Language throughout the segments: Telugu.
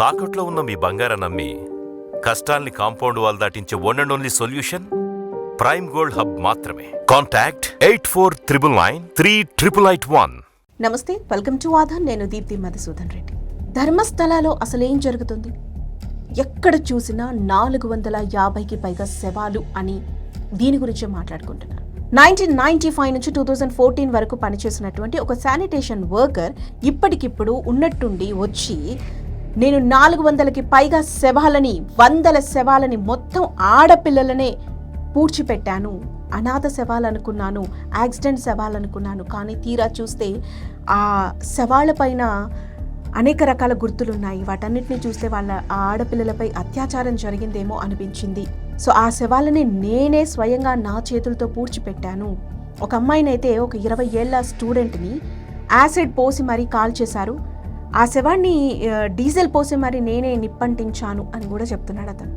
తాకట్లో ఉన్న మీ బంగారం నమ్మి కష్టాల్ని compound wall దాటించే one and only solution Prime Gold Hub మాత్రమే. Contact eight four triple nine three triple eight one నమస్తే వెల్కమ్ టు ఆధార్ నేను దీప్తి మధుసూదన్ రెడ్డి. ధర్మస్థలాలో అసలేం జరుగుతుంది? ఎక్కడ చూసినా నాలుగు వందల యాభైకి పైగా శవాలు అని దీని గురించే మాట్లాడుకుంటున్నారు. నైన్టీన్ నైన్టీ ఫైవ్ నుంచి టూ థౌజండ్ ఫోర్టీన్ వరకు పనిచేసినటువంటి ఒక శానిటేషన్ వర్కర్ ఇప్పటికిప్పుడు ఉన్నట్టుండి వచ్చి నేను నాలుగు వందలకి పైగా శవాలని వందల శవాలని మొత్తం ఆడపిల్లలనే పూడ్చిపెట్టాను. అనాథ శవాలనుకున్నాను యాక్సిడెంట్ శవాలనుకున్నాను. కానీ తీరా చూస్తే ఆ శవాల పైన అనేక రకాల గుర్తులున్నాయి. వాటన్నిటిని చూస్తే వాళ్ళ ఆ ఆడపిల్లలపై అత్యాచారం జరిగిందేమో అనిపించింది. సో ఆ శవాలని నేనే స్వయంగా నా చేతులతో పూడ్చిపెట్టాను. ఒక అమ్మాయినైతే ఒక ఇరవై ఏళ్ళ స్టూడెంట్ని యాసిడ్ పోసి మరీ కాల్ చేశారు ఆ శవాన్ని డీజిల్ పోసి మరి నేనే నిప్పంటించాను అని కూడా చెప్తున్నాడు అతను.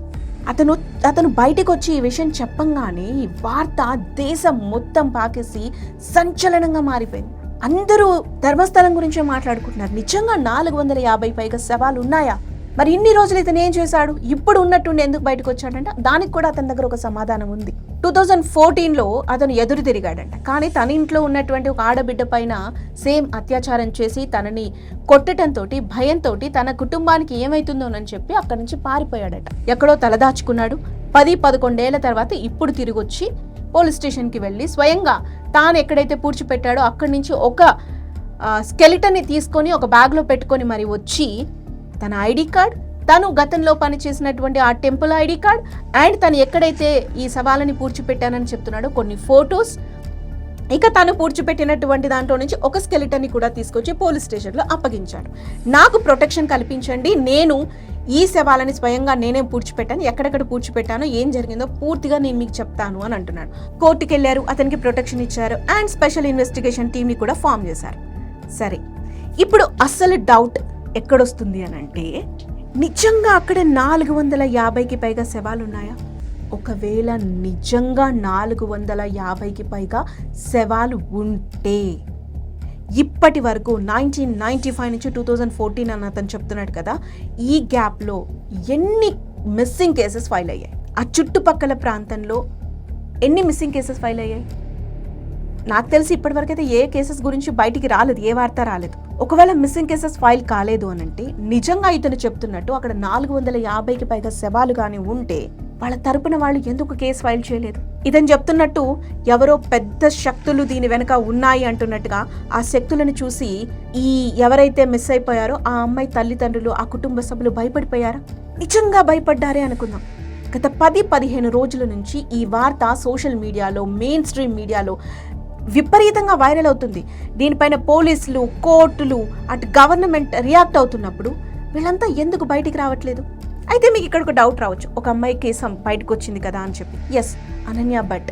అతను అతను బయటకు వచ్చి ఈ విషయం చెప్పంగానే ఈ వార్త దేశం మొత్తం పాకేసి సంచలనంగా మారిపోయింది. అందరూ ధర్మస్థలం గురించే మాట్లాడుకుంటున్నారు. నిజంగా నాలుగు వందల యాభై పైగా శవాలు ఉన్నాయా మరి ఇన్ని రోజులు ఇతను ఏం చేశాడు? ఇప్పుడు ఉన్నట్టుండి ఎందుకు బయటకు వచ్చాడంటే? దానికి కూడా అతని దగ్గర ఒక సమాధానం ఉంది. టూ థౌజండ్ ఫోర్టీన్లో అతను ఎదురు తిరిగాడంట. కానీ తన ఇంట్లో ఉన్నటువంటి ఒక ఆడబిడ్డ పైన సేమ్ అత్యాచారం చేసి తనని కొట్టడంతో భయంతో తన కుటుంబానికి ఏమైతుందోనని చెప్పి అక్కడి నుంచి పారిపోయాడట. ఎక్కడో తలదాచుకున్నాడు పది పదకొండేళ్ళ తర్వాత ఇప్పుడు తిరిగి వచ్చి పోలీస్ స్టేషన్కి వెళ్ళి స్వయంగా తాను ఎక్కడైతే పూడ్చిపెట్టాడో అక్కడి నుంచి ఒక స్కెలిటన్ని తీసుకొని ఒక బ్యాగ్లో పెట్టుకొని మరి వచ్చి తన ఐడి కార్డ్ తను గతంలో పనిచేసినటువంటి ఆ టెంపుల్ ఐడి కార్డ్ అండ్ తను ఎక్కడైతే ఈ సవాలని పూడ్చిపెట్టానని చెప్తున్నాడో కొన్ని ఫొటోస్ ఇక తను పూడ్చిపెట్టినటువంటి దాంట్లో నుంచి ఒక స్కెలిటన్ని కూడా తీసుకొచ్చి పోలీస్ స్టేషన్లో అప్పగించాడు. నాకు ప్రొటెక్షన్ కల్పించండి నేను ఈ శవాలని స్వయంగా నేనే పూడ్చిపెట్టాను ఎక్కడెక్కడ పూడ్చిపెట్టానో ఏం జరిగిందో పూర్తిగా నేను మీకు చెప్తాను అని అంటున్నాడు. కోర్టుకి వెళ్ళారు అతనికి ప్రొటెక్షన్ ఇచ్చారు అండ్ స్పెషల్ ఇన్వెస్టిగేషన్ టీమ్ని కూడా ఫామ్ చేశారు. సరే ఇప్పుడు అస్సలు డౌట్ ఎక్కడొస్తుంది అని అంటే నిజంగా అక్కడ నాలుగు వందల యాభైకి పైగా శవాలు ఉన్నాయా ఒకవేళ నిజంగా నాలుగు వందల యాభైకి పైగా శవాలు ఉంటే ఇప్పటి వరకు నైన్టీన్ నైంటీ ఫైవ్ నుంచి టూ థౌజండ్ ఫోర్టీన్ అని అతను చెప్తున్నాడు కదా ఈ గ్యాప్లో ఎన్ని మిస్సింగ్ కేసెస్ ఫైల్ అయ్యాయి? ఆ చుట్టుపక్కల ప్రాంతంలో ఎన్ని మిస్సింగ్ కేసెస్ ఫైల్ అయ్యాయి? నాకు తెలిసి ఇప్పటివరకు అయితే ఏ కేసెస్ గురించి బయటికి రాలేదు ఏ వార్త రాలేదు. ఒకవేళ మిస్సింగ్ కేసెస్ ఫైల్ కాలేదు అని అంటే నిజంగా ఇతను చెప్తున్నట్టు అక్కడ నాలుగు వందల యాభైకి పైగా శవాలు కానీ ఉంటే వాళ్ళ తరపున వాళ్ళు ఎందుకు కేసు ఫైల్ చేయలేదు? ఇతను చెప్తున్నట్టు ఎవరో పెద్ద శక్తులు దీని వెనక ఉన్నాయి అంటున్నట్టుగా ఆ శక్తులను చూసి ఈ ఎవరైతే మిస్ అయిపోయారో ఆ అమ్మాయి తల్లిదండ్రులు ఆ కుటుంబ సభ్యులు భయపడిపోయారా? నిజంగా భయపడ్డారే అనుకుందాం. గత పది పదిహేను రోజుల నుంచి ఈ వార్త సోషల్ మీడియాలో మెయిన్ స్ట్రీమ్ మీడియాలో విపరీతంగా వైరల్ అవుతుంది. దీనిపైన పోలీసులు కోర్టులు అటు గవర్నమెంట్ రియాక్ట్ అవుతున్నప్పుడు వీళ్ళంతా ఎందుకు బయటికి రావట్లేదు? అయితే మీకు ఇక్కడ ఒక డౌట్ రావచ్చు. ఒక అమ్మాయి కేసు బయటకు వచ్చింది కదా అని చెప్పి. ఎస్ అనన్య భట్.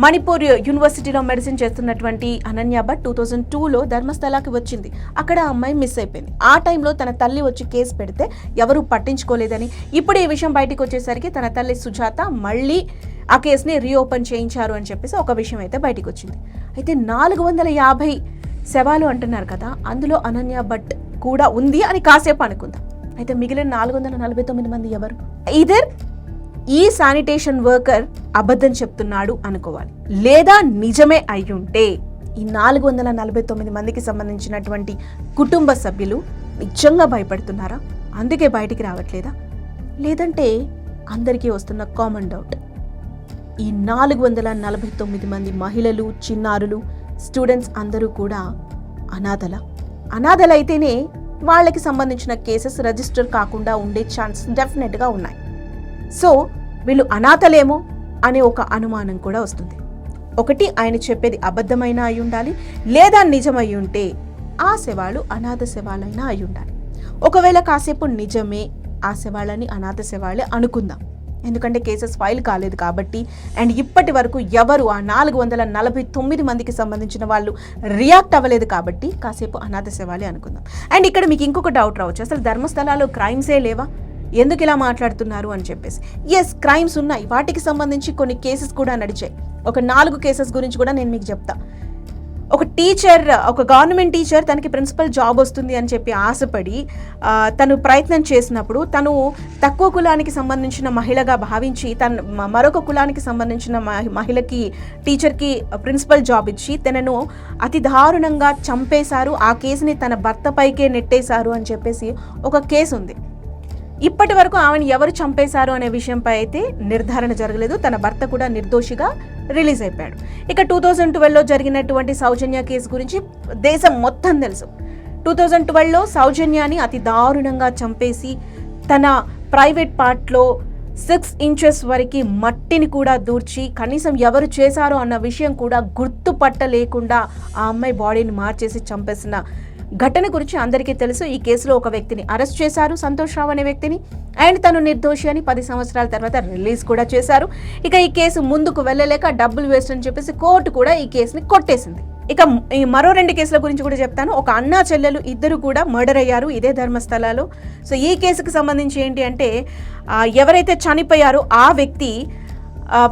మణిపూర్ యూనివర్సిటీలో మెడిసిన్ చేస్తున్నటువంటి అనన్య భట్ టూ థౌజండ్ టూలో ధర్మస్థలాకి వచ్చింది. అక్కడ ఆ అమ్మాయి మిస్ అయిపోయింది. ఆ టైంలో తన తల్లి వచ్చి కేసు పెడితే ఎవరూ పట్టించుకోలేదని. ఇప్పుడు ఈ విషయం బయటకు వచ్చేసరికి తన తల్లి సుజాత మళ్ళీ ఆ కేసుని రీఓపెన్ చేయించారు అని చెప్పేసి ఒక విషయం అయితే బయటికి వచ్చింది. అయితే నాలుగు వందల యాభై శవాలు అంటున్నారు కదా అందులో అనన్య భట్ కూడా ఉంది అని కాసేపు అనుకుందాం. అయితే మిగిలిన నాలుగు వందల నలభై తొమ్మిది మంది ఎవరు? ఇదర్ ఈ శానిటేషన్ వర్కర్ అబద్ధం చెప్తున్నాడు అనుకోవాలి. లేదా నిజమే అయ్యుంటే ఈ నాలుగు వందల నలభై తొమ్మిది మందికి సంబంధించినటువంటి కుటుంబ సభ్యులు నిజంగా భయపడుతున్నారా? అందుకే బయటికి రావట్లేదా? లేదంటే అందరికీ వస్తున్న కామన్ డౌట్ ఈ నాలుగు వందల నలభై తొమ్మిది మంది మహిళలు చిన్నారులు స్టూడెంట్స్ అందరూ కూడా అనాథల. అనాథలైతేనే వాళ్ళకి సంబంధించిన కేసెస్ రిజిస్టర్ కాకుండా ఉండే ఛాన్స్ డెఫినెట్గా ఉన్నాయి. సో వీళ్ళు అనాథలేమో అనే ఒక అనుమానం కూడా వస్తుంది. ఒకటి ఆయన చెప్పేది అబద్ధమైన అయి ఉండాలి లేదా నిజమై ఉంటే ఆ శవాలు అనాథ శవాలైనా అయి ఉండాలి. ఒకవేళ కాసేపు నిజమే ఆ శవాలని అనాథ శవాలే అనుకుందాం. ఎందుకంటే కేసెస్ ఫైల్ కాలేదు కాబట్టి. అండ్ ఇప్పటి వరకు ఎవరు ఆ నాలుగు వందల నలభై తొమ్మిది మందికి సంబంధించిన వాళ్ళు రియాక్ట్ అవ్వలేదు కాబట్టి కాసేపు అనాథ శవాలే అనుకుందాం. అండ్ ఇక్కడ మీకు ఇంకొక డౌట్ రావచ్చు. అసలు ధర్మస్థలాలు క్రైమ్సే లేవా? ఎందుకు ఇలా మాట్లాడుతున్నారు అని చెప్పేసి. ఎస్ క్రైమ్స్ ఉన్నాయి. వాటికి సంబంధించి కొన్ని కేసెస్ కూడా నడిచాయి. ఒక నాలుగు కేసెస్ గురించి కూడా నేను మీకు చెప్తా. ఒక టీచర్ ఒక గవర్నమెంట్ టీచర్ తనకి ప్రిన్సిపల్ జాబ్ వస్తుంది అని చెప్పి ఆశపడి తను ప్రయత్నం చేసినప్పుడు తను తక్కువ కులానికి సంబంధించిన మహిళగా భావించి తన మరొక కులానికి సంబంధించిన మహి- మహిళకి టీచర్కి ప్రిన్సిపల్ జాబ్ ఇచ్చి తనను అతి దారుణంగా చంపేశారు. ఆ కేసుని తన భర్త పైకే నెట్టేశారు అని చెప్పేసి ఒక కేసు ఉంది ఇప్పటి వరకు ఆమెను ఎవరు చంపేశారు అనే విషయంపై అయితే నిర్ధారణ జరగలేదు. తన భర్త కూడా నిర్దోషిగా రిలీజ్ అయిపోయాడు. ఇక టూ థౌజండ్ ట్వెల్వ్లో జరిగినటువంటి సౌజన్య కేసు గురించి దేశం మొత్తం తెలుసు. టూ థౌజండ్ ట్వెల్వ్లో సౌజన్యాని అతి దారుణంగా చంపేసి తన ప్రైవేట్ పార్ట్లో సిక్స్ ఇంచెస్ వరకు మట్టిని కూడా దూర్చి కనీసం ఎవరు చేశారో అన్న విషయం కూడా గుర్తుపట్టలేకుండా ఆ అమ్మాయి బాడీని మార్చేసి చంపేసిన ఘటన గురించి అందరికీ తెలుసు. ఈ కేసులో ఒక వ్యక్తిని అరెస్ట్ చేశారు సంతోష్ రావు అనే వ్యక్తిని. అండ్ తను నిర్దోషి అని పది సంవత్సరాల తర్వాత రిలీజ్ కూడా చేశారు. ఇక ఈ కేసు ముందుకు వెళ్ళలేక డబ్బులు వేస్ట్ అని చెప్పేసి కోర్టు కూడా ఈ కేసుని కొట్టేసింది. ఇక ఈ మరో రెండు కేసుల గురించి కూడా చెప్తాను. ఒక అన్నా చెల్లెలు ఇద్దరు కూడా మర్డర్ అయ్యారు ఇదే ధర్మస్థలాలు. సో ఈ కేసుకు సంబంధించి ఏంటి అంటే ఎవరైతే చనిపోయారో ఆ వ్యక్తి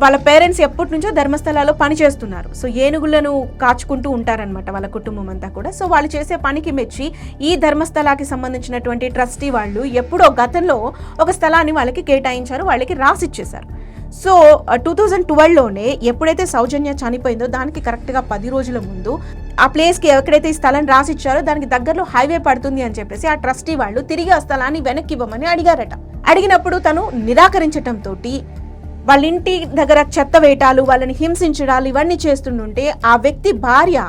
వాళ్ళ పేరెంట్స్ ఎప్పటి నుంచో ధర్మస్థలాల్లో పని చేస్తున్నారు. సో ఏనుగులను కాచుకుంటూ ఉంటారనమాట వాళ్ళ కుటుంబం అంతా కూడా. సో వాళ్ళు చేసే పనికి మెచ్చి ఈ ధర్మస్థలాకి సంబంధించినటువంటి ట్రస్టీ వాళ్ళు ఎప్పుడో గతంలో ఒక స్థలాన్ని వాళ్ళకి కేటాయించారు వాళ్ళకి రాసిచ్చేశారు సో టూ థౌజండ్ ట్వెల్వ్లోనే ఎప్పుడైతే సౌజన్య చనిపోయిందో దానికి కరెక్ట్గా పది రోజుల ముందు ఆ ప్లేస్కి ఎక్కడైతే ఈ స్థలం రాసిచ్చారో దానికి దగ్గరలో హైవే పడుతుంది అని చెప్పేసి ఆ ట్రస్టీ వాళ్ళు తిరిగి ఆ స్థలాన్ని వెనక్కి ఇవ్వమని అడిగారట. అడిగినప్పుడు తను నిరాకరించటంతో వాళ్ళ ఇంటి దగ్గర చెత్త వేయటాలు వాళ్ళని హింసించడాలు ఇవన్నీ చేస్తుంటుంటే ఆ వ్యక్తి భార్య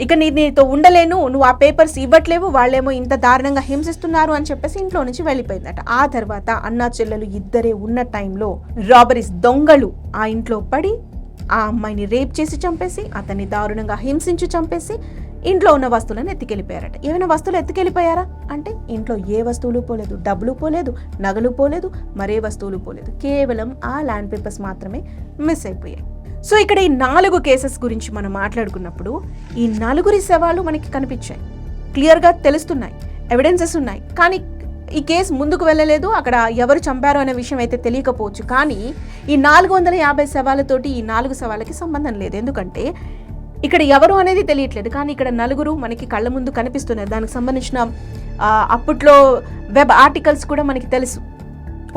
ఇక నీ నీతో ఉండలేను నువ్వు ఆ పేపర్స్ ఇవ్వట్లేవు వాళ్ళేమో ఇంత దారుణంగా హింసిస్తున్నారు అని చెప్పేసి ఇంట్లో నుంచి వెళ్ళిపోయిందట. ఆ తర్వాత అన్నా చెల్లెలు ఇద్దరే ఉన్న టైంలో రాబరీస్ దొంగలు ఆ ఇంట్లో పడి ఆ అమ్మాయిని రేప్ చేసి చంపేసి అతన్ని దారుణంగా హింసించి చంపేసి ఇంట్లో ఉన్న వస్తువులను ఎత్తుకెళ్ళిపోయారట. ఏమైనా వస్తువులు ఎత్తుకెళ్ళిపోయారా? అంటే ఇంట్లో ఏ వస్తువులు పోలేదు డబ్బులు పోలేదు నగలు పోలేదు మరే వస్తువులు పోలేదు. కేవలం ఆ ల్యాండ్ పేపర్స్ మాత్రమే మిస్ అయిపోయాయి. సో ఇక్కడ ఈ నాలుగు కేసెస్ గురించి మనం మాట్లాడుకున్నప్పుడు ఈ నలుగురి శవాలు మనకి కనిపించాయి. క్లియర్గా తెలుస్తున్నాయి. ఎవిడెన్సెస్ ఉన్నాయి. కానీ ఈ కేసు ముందుకు వెళ్ళలేదు. అక్కడ ఎవరు చంపారు అనే విషయం అయితే తెలియకపోవచ్చు. కానీ ఈ నాలుగు వందల యాభై శవాలతోటి ఈ నాలుగు సవాళ్ళకి సంబంధం లేదు. ఎందుకంటే ఇక్కడ ఎవరు అనేది తెలియట్లేదు. కానీ ఇక్కడ నలుగురు మనకి కళ్ళ ముందు కనిపిస్తున్నారు దానికి సంబంధించిన అప్పట్లో వెబ్ ఆర్టికల్స్ కూడా మనకి తెలుసు.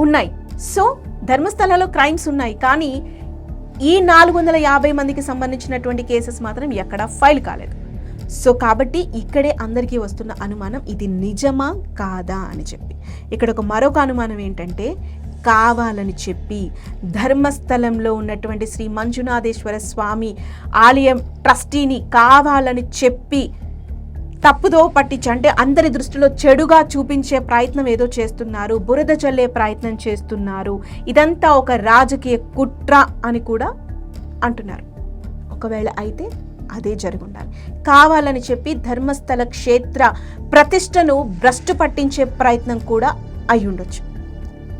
ఉన్నాయి. సో ధర్మస్థలాలో క్రైమ్స్ ఉన్నాయి. కానీ ఈ నాలుగు వందల యాభై మందికి సంబంధించినటువంటి కేసెస్ మాత్రం ఎక్కడా ఫైల్ కాలేదు. సో కాబట్టి ఇక్కడే అందరికీ వస్తున్న అనుమానం ఇది నిజమా కాదా అని చెప్పి. ఇక్కడ ఒక మరొక అనుమానం ఏంటంటే కావాలని చెప్పి ధర్మస్థలంలో ఉన్నటువంటి శ్రీ మంజునాథేశ్వర స్వామి ఆలయం ట్రస్టీని కావాలని చెప్పి తప్పుదో పట్టించి అంటే అందరి దృష్టిలో చెడుగా చూపించే ప్రయత్నం ఏదో చేస్తున్నారు బురద చల్లే ప్రయత్నం చేస్తున్నారు. ఇదంతా ఒక రాజకీయ కుట్ర అని కూడా అంటున్నారు. ఒకవేళ అయితే అదే జరుగుండాలి. కావాలని చెప్పి ధర్మస్థల క్షేత్ర ప్రతిష్టను భ్రష్టు పట్టించే ప్రయత్నం కూడా అయి ఉండొచ్చు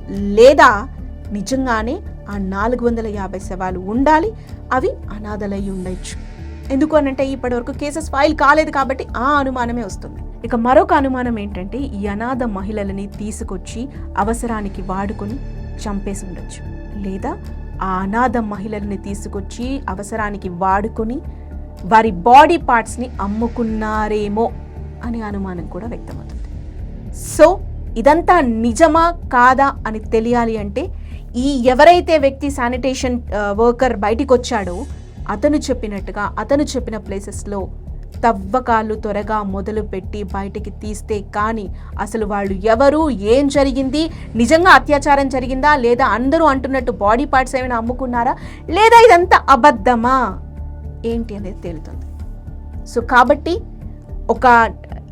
లేదా నిజంగానే ఆ నాలుగు వందల యాభై శవాలు ఉండాలి అవి అనాథలై ఉండొచ్చు. ఎందుకు అనంటే ఇప్పటివరకు కేసెస్ ఫైల్ కాలేదు కాబట్టి ఆ అనుమానమే వస్తుంది. ఇక మరొక అనుమానం ఏంటంటే ఈ అనాథ మహిళలని తీసుకొచ్చి అవసరానికి వాడుకొని చంపేసి ఉండొచ్చు. లేదా ఆ అనాథ మహిళల్ని తీసుకొచ్చి అవసరానికి వాడుకొని వారి బాడీ పార్ట్స్ని అమ్ముకున్నారేమో అనే అనుమానం కూడా వ్యక్తమవుతుంది. సో ఇదంతా నిజమా కాదా అని తెలియాలి అంటే ఈ ఎవరైతే వ్యక్తి శానిటేషన్ వర్కర్ బయటికి వచ్చాడో అతను చెప్పినట్టుగా అతను చెప్పిన ప్లేసెస్లో తవ్వకాలు త్వరగా మొదలుపెట్టి బయటికి తీస్తే కానీ అసలు వాళ్ళు ఎవరు ఏం జరిగింది నిజంగా అత్యాచారం జరిగిందా లేదా అందరూ అంటున్నట్టు బాడీ పార్ట్స్ ఏమైనా అమ్ముకున్నారా లేదా ఇదంతా అబద్ధమా? ఏంటి అనేది తేలుతుంది. సో కాబట్టి ఒక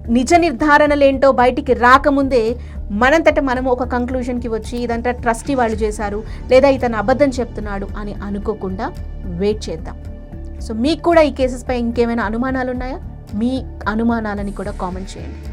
నిజ నిర్ధారణలేంటో బయటికి రాకముందే మనంతట మనము ఒక కంక్లూషన్కి వచ్చి ఇదంతా ట్రస్టీ వాళ్ళు చేశారు లేదా ఇతను అబద్ధం చెప్తున్నాడు అని అనుకోకుండా వెయిట్ చేద్దాం. సో మీకు కూడా ఈ కేసెస్పై ఇంకేమైనా అనుమానాలు ఉన్నాయా మీ అనుమానాలని కూడా కామెంట్ చేయండి.